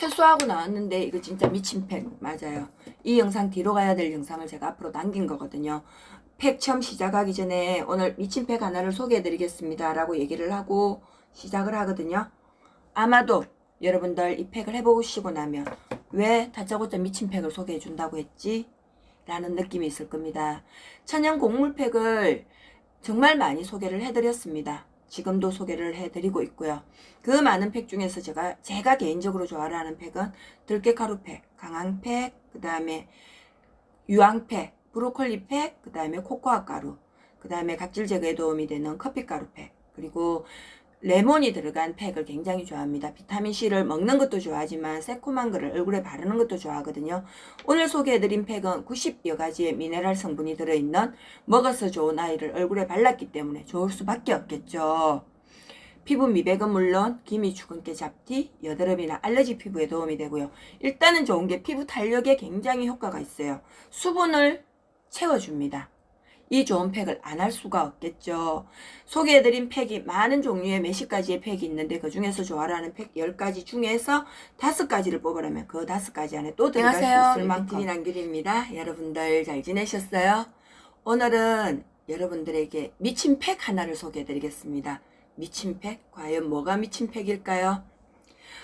세수하고 나왔는데 이거 진짜 미친 팩 맞아요. 이 영상 뒤로 가야 될 영상을 제가 앞으로 남긴 거거든요. 팩 처음 시작하기 전에 오늘 미친 팩 하나를 소개해 드리겠습니다 라고 얘기를 하고 시작을 하거든요. 아마도 여러분들 이 팩을 해보시고 나면 왜 다짜고짜 미친 팩을 소개해 준다고 했지? 라는 느낌이 있을 겁니다. 천연 곡물 팩을 정말 많이 소개를 해드렸습니다. 지금도 소개를 해드리고 있고요. 그 많은 팩 중에서 제가 제가 개인적으로 좋아하는 팩은 들깨가루 팩, 강황 팩, 그 다음에 유황 팩, 브로콜리 팩, 그 다음에 코코아 가루, 그 다음에 각질 제거에 도움이 되는 커피 가루 팩, 그리고 레몬이 들어간 팩을 굉장히 좋아합니다. 비타민 C를 먹는 것도 좋아하지만 새콤한 거를 얼굴에 바르는 것도 좋아하거든요. 오늘 소개해드린 팩은 90여 가지의 미네랄 성분이 들어있는 먹어서 좋은 아이를 얼굴에 발랐기 때문에 좋을 수밖에 없겠죠. 피부 미백은 물론 기미 주근깨 잡티, 여드름이나 알러지 피부에 도움이 되고요. 일단은 좋은 게 피부 탄력에 굉장히 효과가 있어요. 수분을 채워줍니다. 이 좋은 팩을 안 할 수가 없겠죠. 소개해드린 팩이 많은 종류의 몇십 가지의 팩이 있는데 그 중에서 좋아하는 팩 10가지 중에서 다섯 가지를 뽑으라면 그 다섯 가지 안에 또 들어갈 수 있을 만큼 난길입니다. 여러분들 잘 지내셨어요? 오늘은 여러분들에게 미친 팩 하나를 소개해드리겠습니다. 미친 팩? 과연 뭐가 미친 팩일까요?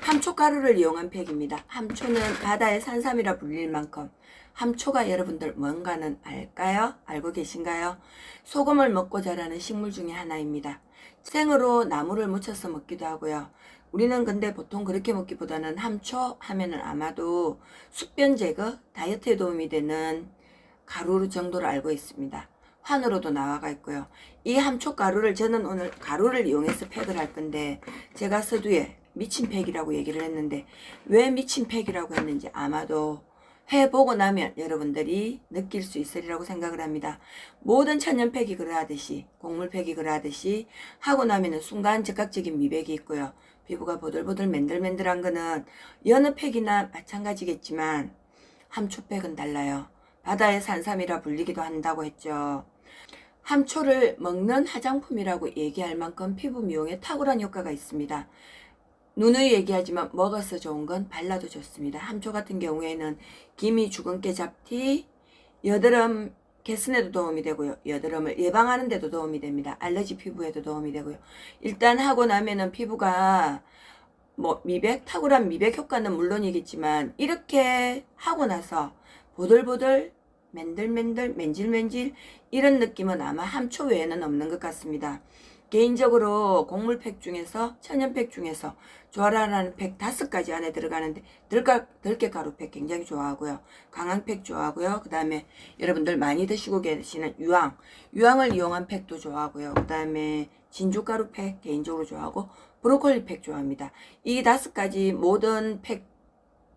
함초 가루를 이용한 팩입니다. 함초는 바다의 산삼이라 불릴 만큼 함초가 여러분들 뭔가는 알까요? 알고 계신가요? 소금을 먹고 자라는 식물 중에 하나입니다. 생으로 나무를 무쳐서 먹기도 하고요. 우리는 근데 보통 그렇게 먹기보다는 함초 하면은 아마도 숙변 제거, 다이어트에 도움이 되는 가루 정도로 알고 있습니다. 환으로도 나와가 있고요. 이 함초 가루를 저는 오늘 가루를 이용해서 팩을 할 건데 제가 서두에 미친 팩이라고 얘기를 했는데 왜 미친 팩이라고 했는지 아마도 해보고 나면 여러분들이 느낄 수 있으리라고 생각을 합니다. 모든 천연팩이 그러하듯이 곡물팩이 그러하듯이 하고 나면은 순간 즉각적인 미백이 있고요. 피부가 보들보들 맨들맨들한 거는 여느 팩이나 마찬가지겠지만 함초팩은 달라요. 바다의 산삼이라 불리기도 한다고 했죠. 함초를 먹는 화장품이라고 얘기할 만큼 피부 미용에 탁월한 효과가 있습니다. 누누이 얘기하지만 먹어서 좋은 건 발라도 좋습니다. 함초 같은 경우에는 기미, 주근깨 잡티, 여드름 개선에도 도움이 되고요. 여드름을 예방하는 데도 도움이 됩니다. 알러지 피부에도 도움이 되고요. 일단 하고 나면은 피부가 뭐 미백, 탁월한 미백 효과는 물론이겠지만 이렇게 하고 나서 보들보들 맨들맨들 맨질맨질 이런 느낌은 아마 함초 외에는 없는 것 같습니다. 개인적으로 곡물팩 중에서 천연팩 중에서 좋아라는 팩 다섯 가지 안에 들어가는데 들가, 들깨가루팩 굉장히 좋아하고요. 강황팩 좋아하고요. 그 다음에 여러분들 많이 드시고 계시는 유황 유황을 이용한 팩도 좋아하고요. 그 다음에 진주가루팩 개인적으로 좋아하고 브로콜리팩 좋아합니다. 이 다섯 가지 모든 팩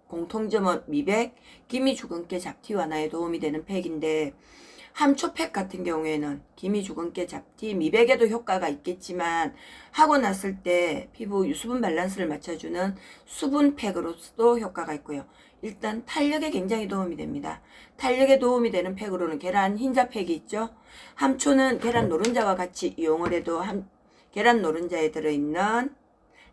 공통점은 미백, 기미 주근깨 잡티 완화에 도움이 되는 팩인데 함초팩 같은 경우에는 기미 주근 깨 잡티 미백에도 효과가 있겠지만 하고 났을 때 피부 유수분 밸런스를 맞춰주는 수분팩으로서도 효과가 있고요. 일단 탄력에 굉장히 도움이 됩니다. 탄력에 도움이 되는 팩으로는 계란 흰자팩이 있죠. 함초는 계란 노른자와 같이 이용을 해도 함, 계란 노른자에 들어있는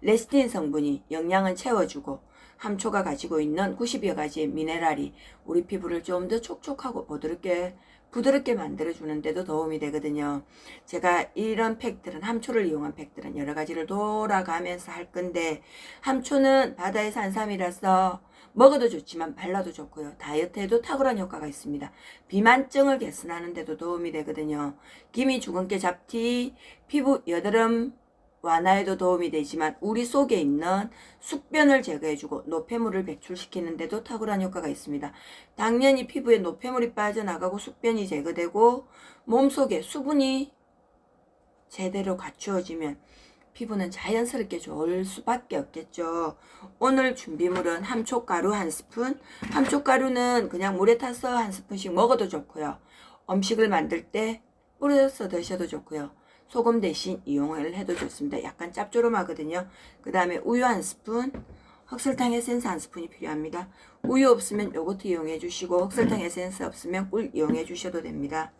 레스틴 성분이 영양을 채워주고 함초가 가지고 있는 90여 가지의 미네랄이 우리 피부를 좀 더 촉촉하고 부드럽게 부드럽게 만들어주는 데도 도움이 되거든요. 제가 이런 팩들은 함초를 이용한 팩들은 여러 가지를 돌아가면서 할 건데 함초는 바다의 산삼이라서 먹어도 좋지만 발라도 좋고요. 다이어트에도 탁월한 효과가 있습니다. 비만증을 개선하는 데도 도움이 되거든요. 기미 주근깨 잡티, 피부 여드름 완화에도 도움이 되지만 우리 속에 있는 숙변을 제거해주고 노폐물을 배출시키는 데도 탁월한 효과가 있습니다. 당연히 피부에 노폐물이 빠져나가고 숙변이 제거되고 몸속에 수분이 제대로 갖추어지면 피부는 자연스럽게 좋을 수밖에 없겠죠. 오늘 준비물은 함초가루 한 스푼. 함초가루는 그냥 물에 타서 한 스푼씩 먹어도 좋고요. 음식을 만들 때 뿌려서 드셔도 좋고요. 소금 대신 이용을 해도 좋습니다. 약간 짭조름하거든요. 그 다음에 우유 한 스푼, 흑설탕 에센스 한 스푼이 필요합니다. 우유 없으면 요거트 이용해 주시고 흑설탕 에센스 없으면 꿀 이용해 주셔도 됩니다.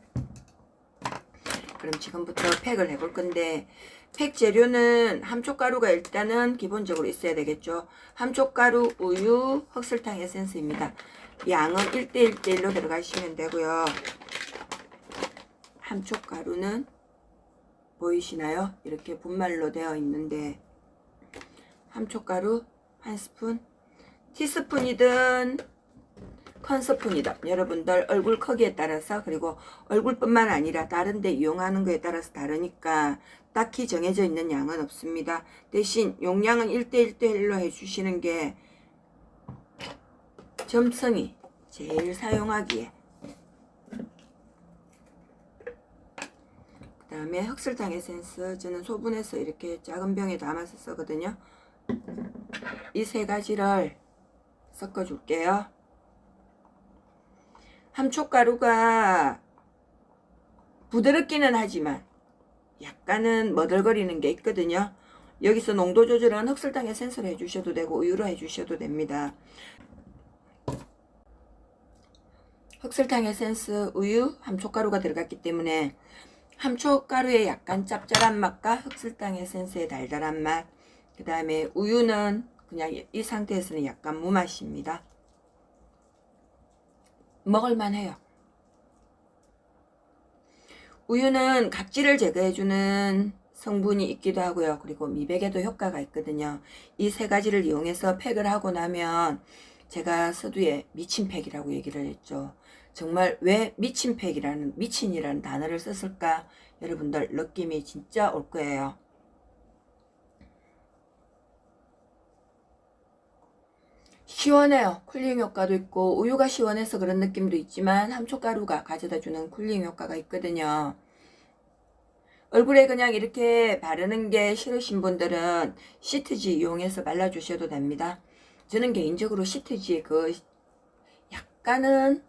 그럼 지금부터 팩을 해볼 건데 팩 재료는 함초가루가 일단은 기본적으로 있어야 되겠죠. 함초가루, 우유, 흑설탕 에센스입니다. 양은 1대1 대1로 들어가시면 되고요. 함초가루는 보이시나요? 이렇게 분말로 되어 있는데 함초가루 한 스푼 티스푼이든 컨스푼이든 여러분들 얼굴 크기에 따라서 그리고 얼굴뿐만 아니라 다른 데 이용하는 거에 따라서 다르니까 딱히 정해져 있는 양은 없습니다. 대신 용량은 1대1대1로 해주시는 게 점성이 제일 사용하기에 다음에 흑설탕 에센스 저는 소분해서 이렇게 작은 병에 담아서 쓰거든요. 이 세 가지를 섞어 줄게요. 함초가루가 부드럽기는 하지만 약간은 머들거리는 게 있거든요. 여기서 농도 조절은 흑설탕 에센스로 해주셔도 되고 우유로 해주셔도 됩니다. 흑설탕 에 센스, 우유, 함초가루가 들어갔기 때문에 함초가루의 약간 짭짤한 맛과 흑설탕 에센스의 달달한 맛, 그 다음에 우유는 그냥 이 상태에서는 약간 무맛입니다. 먹을만 해요. 우유는 각질을 제거해주는 성분이 있기도 하고요. 그리고 미백에도 효과가 있거든요. 이 세 가지를 이용해서 팩을 하고 나면 제가 서두에 미친 팩이라고 얘기를 했죠. 정말 왜 미친팩이라는 미친이라는 단어를 썼을까 여러분들 느낌이 진짜 올 거예요. 시원해요. 쿨링 효과도 있고 우유가 시원해서 그런 느낌도 있지만 함초가루가 가져다주는 쿨링 효과가 있거든요. 얼굴에 그냥 이렇게 바르는 게 싫으신 분들은 시트지 이용해서 발라주셔도 됩니다. 저는 개인적으로 시트지의 그 약간은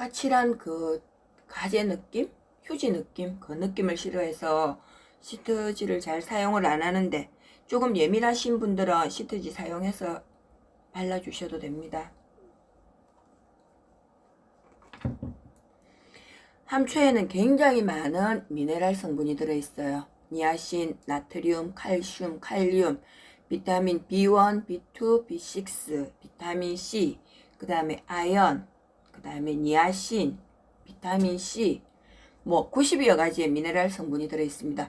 까칠한 그 가재 느낌? 휴지 느낌? 그 느낌을 싫어해서 시트지를 잘 사용을 안 하는데 조금 예민하신 분들은 시트지 사용해서 발라주셔도 됩니다. 함초에는 굉장히 많은 미네랄 성분이 들어있어요. 니아신, 나트륨, 칼슘, 칼륨, 비타민 B1, B2, B6, 비타민 C, 그 다음에 아연, 그 다음에 니아신, 비타민 C, 뭐 90여여 가지의 미네랄 성분이 들어있습니다.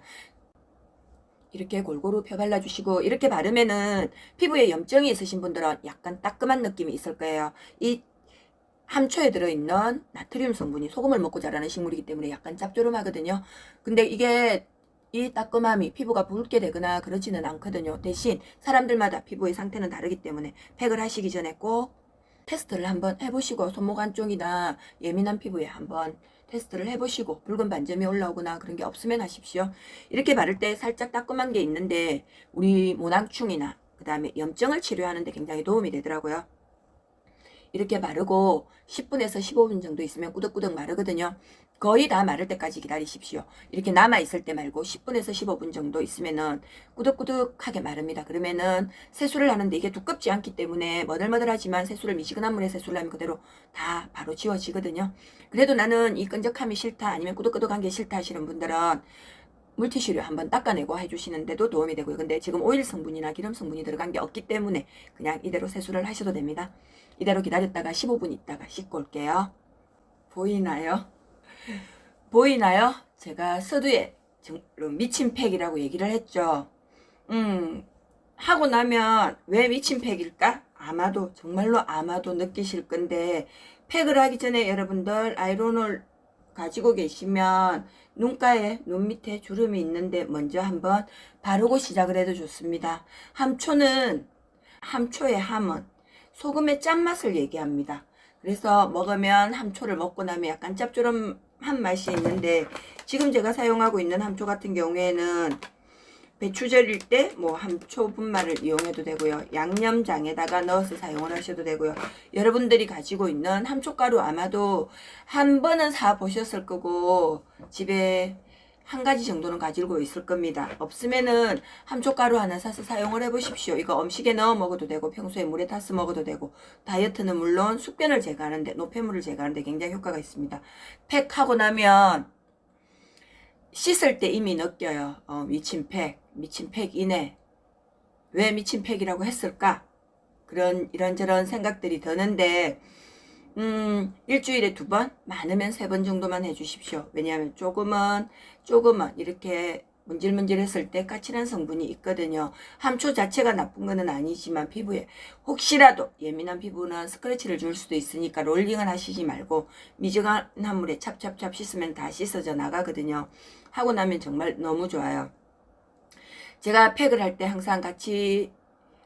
이렇게 골고루 펴 발라주시고 이렇게 바르면은 피부에 염증이 있으신 분들은 약간 따끔한 느낌이 있을 거예요. 이 함초에 들어있는 나트륨 성분이 소금을 먹고 자라는 식물이기 때문에 약간 짭조름하거든요. 근데 이게 이 따끔함이 피부가 붉게 되거나 그렇지는 않거든요. 대신 사람들마다 피부의 상태는 다르기 때문에 팩을 하시기 전에 꼭 테스트를 한번 해보시고 손목 안쪽이나 예민한 피부에 한번 테스트를 해보시고 붉은 반점이 올라오거나 그런 게 없으면 하십시오. 이렇게 바를 때 살짝 따끔한 게 있는데 우리 모낭충이나 그 다음에 염증을 치료하는 데 굉장히 도움이 되더라고요. 이렇게 바르고 10분에서 15분 정도 있으면 꾸덕꾸덕 마르거든요. 거의 다 마를 때까지 기다리십시오. 이렇게 남아있을 때 말고 10분에서 15분 정도 있으면은 꾸덕꾸덕하게 마릅니다. 그러면은 세수를 하는데 이게 두껍지 않기 때문에 머들머들하지만 세수를 미지근한 물에 세수를 하면 그대로 다 바로 지워지거든요. 그래도 나는 이 끈적함이 싫다 아니면 꾸덕꾸덕한 게 싫다 하시는 분들은 물티슈로 한번 닦아내고 해주시는데도 도움이 되고요. 근데 지금 오일 성분이나 기름 성분이 들어간 게 없기 때문에 그냥 이대로 세수를 하셔도 됩니다. 이대로 기다렸다가 15분 있다가 씻고 올게요. 보이나요? 보이나요? 제가 서두에 미친 팩이라고 얘기를 했죠. 음, 하고 나면 왜 미친 팩일까? 아마도, 정말로 아마도 느끼실 건데, 팩을 하기 전에 여러분들 아이론을 가지고 계시면 눈가에 눈 밑에 주름이 있는데 먼저 한번 바르고 시작을 해도 좋습니다. 함초는 함초의 함은 소금의 짠맛을 얘기합니다. 그래서 먹으면 함초를 먹고 나면 약간 짭조름 한 맛이 있는데 지금 제가 사용하고 있는 함초 같은 경우에는 배추 절일 때 뭐 함초 분말을 이용해도 되고요. 양념장에다가 넣어서 사용을 하셔도 되고요. 여러분들이 가지고 있는 함초가루 아마도 한 번은 사 보셨을 거고 집에 한 가지 정도는 가지고 있을 겁니다. 없으면은 함초가루 하나 사서 사용을 해보십시오. 이거 음식에 넣어 먹어도 되고 평소에 물에 타서 먹어도 되고 다이어트는 물론 숙변을 제거하는데 노폐물을 제거하는데 굉장히 효과가 있습니다. 팩하고 나면 씻을 때 이미 느껴요. 어, 미친 팩, 미친 팩이네. 왜 미친 팩이라고 했을까? 그런 이런저런 생각들이 드는데 음, 일주일에 두 번, 많으면 세 번 정도만 해주십시오. 왜냐하면 조금은, 조금은 이렇게 문질문질 했을 때 까칠한 성분이 있거든요. 함초 자체가 나쁜 거는 아니지만 피부에 혹시라도 예민한 피부는 스크래치를 줄 수도 있으니까 롤링을 하시지 말고 미지근한 물에 찹찹찹 씻으면 다 씻어져 나가거든요. 하고 나면 정말 너무 좋아요. 제가 팩을 할 때 항상 같이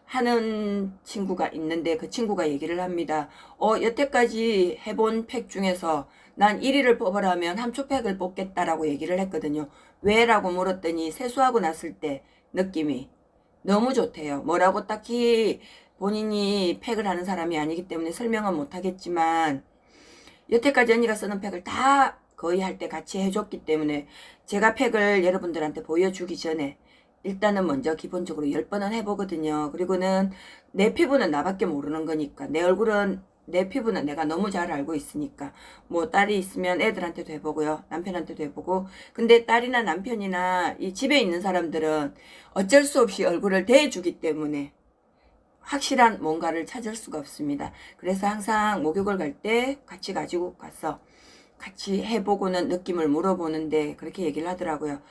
하는 친구가 있는데 그 친구가 얘기를 합니다. 어, 여태까지 해본 팩 중에서 난 1위를 뽑으라면 함초팩을 뽑겠다라고 얘기를 했거든요. 왜 라고 물었더니 세수하고 났을 때 느낌이 너무 좋대요. 뭐라고 딱히 본인이 팩을 하는 사람이 아니기 때문에 설명은 못하겠지만 여태까지 언니가 쓰는 팩을 다 거의 할 때 같이 해줬기 때문에 제가 팩을 여러분들한테 보여주기 전에 일단은 먼저 기본적으로 10번은 해보거든요. 그리고는 내 피부는 나밖에 모르는 거니까 내 얼굴은 내 피부는 내가 너무 잘 알고 있으니까 뭐 딸이 있으면 애들한테도 해보고요 남편한테도 해보고. 근데 딸이나 남편이나 이 집에 있는 사람들은 어쩔 수 없이 얼굴을 대주기 때문에 확실한 뭔가를 찾을 수가 없습니다. 그래서 항상 목욕을 갈 때 같이 가지고 가서 같이 해보고는 느낌을 물어보는데 그렇게 얘기를 하더라고요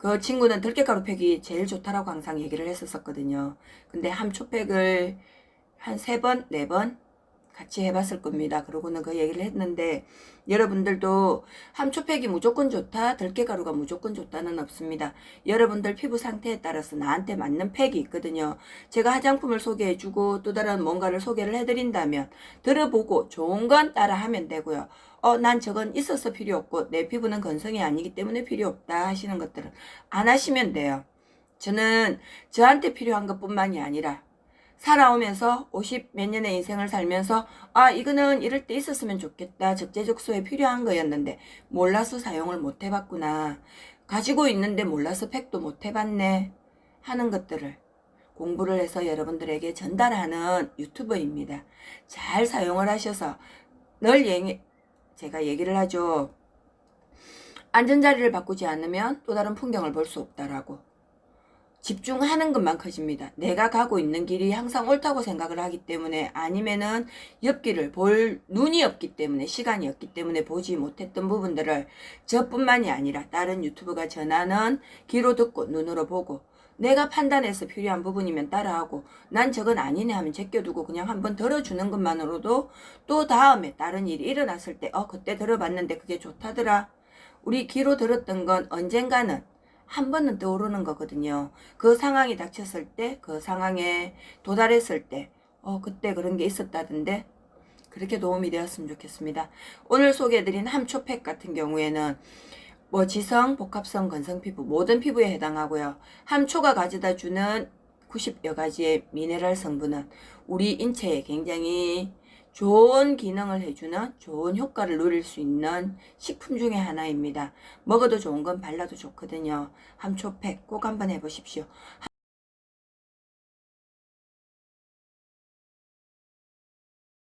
그 친구는 들깨가루 팩이 제일 좋다라고 항상 얘기를 했었거든요. 근데 함초팩을 한 세 번, 네 번 같이 해봤을 겁니다. 그러고는 그 얘기를 했는데 여러분들도 함초팩이 무조건 좋다, 들깨가루가 무조건 좋다는 없습니다. 여러분들 피부 상태에 따라서 나한테 맞는 팩이 있거든요. 제가 화장품을 소개해주고 또 다른 뭔가를 소개를 해드린다면 들어보고 좋은 건 따라하면 되고요. 어, 난 저건 있어서 필요 없고 내 피부는 건성이 아니기 때문에 필요 없다 하시는 것들은 안 하시면 돼요. 저는 저한테 필요한 것뿐만이 아니라 살아오면서 50 몇 년의 인생을 살면서 아 이거는 이럴 때 있었으면 좋겠다. 적재적소에 필요한 거였는데 몰라서 사용을 못 해봤구나. 가지고 있는데 몰라서 팩도 못 해봤네 하는 것들을 공부를 해서 여러분들에게 전달하는 유튜버입니다. 잘 사용을 하셔서 늘 얘기 제가 얘기를 하죠. 안전자리를 바꾸지 않으면 또 다른 풍경을 볼 수 없다라고 집중하는 것만 커집니다. 내가 가고 있는 길이 항상 옳다고 생각을 하기 때문에 아니면은 옆길을 볼 눈이 없기 때문에 시간이 없기 때문에 보지 못했던 부분들을 저뿐만이 아니라 다른 유튜브가 전하는 귀로 듣고 눈으로 보고 내가 판단해서 필요한 부분이면 따라하고 난 저건 아니네 하면 제껴두고 그냥 한번 들어주는 것만으로도 또 다음에 다른 일이 일어났을 때 어 그때 들어봤는데 그게 좋다더라. 우리 귀로 들었던 건 언젠가는 한 번은 떠오르는 거거든요. 그 상황이 닥쳤을 때, 그 상황에 도달했을 때, 어, 그때 그런 게 있었다던데, 그렇게 도움이 되었으면 좋겠습니다. 오늘 소개해드린 함초팩 같은 경우에는, 뭐 지성, 복합성, 건성 피부, 모든 피부에 해당하고요. 함초가 가져다 주는 90여 가지의 미네랄 성분은 우리 인체에 굉장히 좋은 기능을 해주는 좋은 효과를 누릴 수 있는 식품 중에 하나입니다. 먹어도 좋은 건 발라도 좋거든요. 함초팩 꼭 한번 해보십시오.